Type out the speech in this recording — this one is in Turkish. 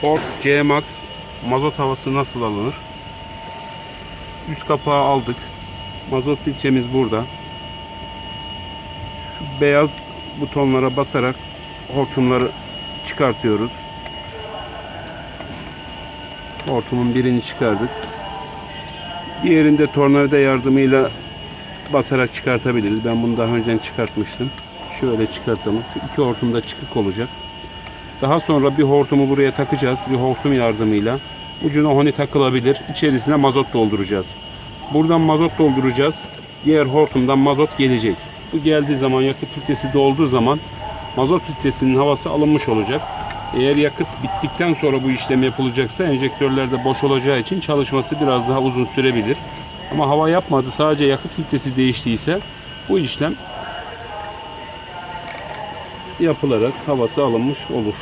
Ford C-Max mazot havası nasıl alınır? Üst kapağı aldık. Mazot filtremiz burada. Şu beyaz butonlara basarak hortumları çıkartıyoruz. Hortumun birini çıkardık. Diğerinde tornavida yardımıyla basarak çıkartabiliriz. Ben bunu daha önceden çıkartmıştım. Şöyle çıkartalım. Şu iki hortum da çıkık olacak. Daha sonra bir hortumu buraya takacağız. Bir hortum yardımıyla. Ucuna honi takılabilir. İçerisine mazot dolduracağız. Buradan mazot dolduracağız. Diğer hortumdan mazot gelecek. Bu geldiği zaman yakıt filtresi dolduğu zaman mazot filtresinin havası alınmış olacak. Eğer yakıt bittikten sonra bu işlem yapılacaksa enjektörler de boş olacağı için çalışması biraz daha uzun sürebilir. Ama hava yapmadı sadece yakıt filtresi değiştiyse bu işlem yapılarak havası alınmış olur.